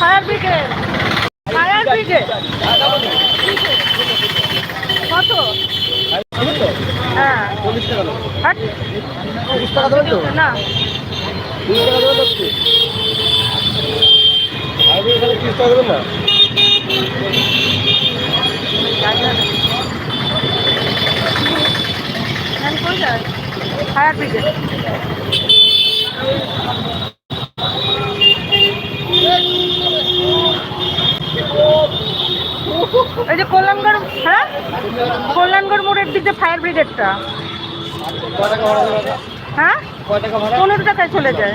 Fire brigade. Fire brigade. কত? হ্যাঁ। চল্লিশ টাকা। তিরিশ টাকা দেবেন তো না। তিরিশ টাকা দেবেন তো কই যাই ফায়ার ব্রিগেড। কল্যাণগড় হ্যাঁ? কল্যাণগড় মোড়ের দিকে ফায়ার ব্রিগেডটা। হ্যাঁ? পনেরো টাকায় চলে যায়।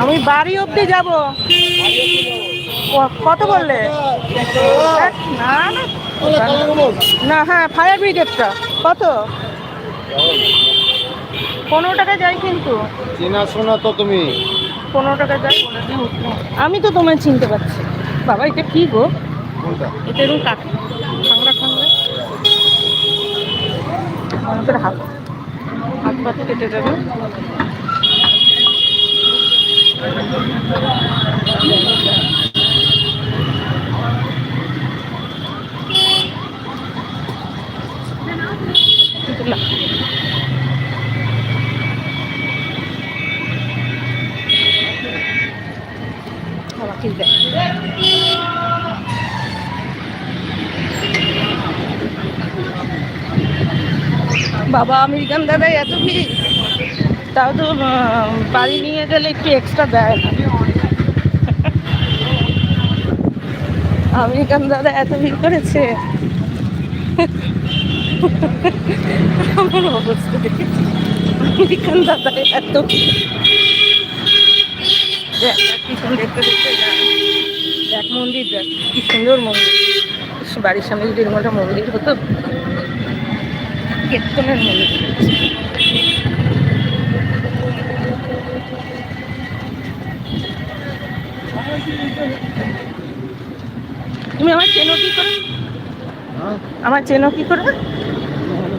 আমি বাড়ি অবধি যাব। কত বললে? না না। না হ্যাঁ ফায়ার ব্রিগেডটা। কত? পনেরো টাকা যাই কিন্তু। চেনা শোনা তো তুমি। পনেরো টাকা যাই আমি তো তোমায় চিনতে পারছি। বাবা এটা কি গো? এটা এরকম কাঠ। খাংরা খাংরা আমাদের হাত। হাত পাত কেটে যাবে। বাবা, আমেরিকান দাদাই এত ভিড়। তাও তো বাড়ি নিয়ে গেলে একটু এক্সট্রা দেয় আমেরিকান দাদা এত ভিড় করেছে। আমার অবস্থা আমেরিকান দাদা এত দেখ, পিছন দেখতে দেখতে। দেখ। মন্দির দেখ কি সুন্দর মন্দির। বাড়ির সামনে যদি এরকম একটা মন্দির হতো কীর্তনের মন্দির। তুমি আমার চেনো কি করে? হ্যাঁ। আমার চেনো কি করে?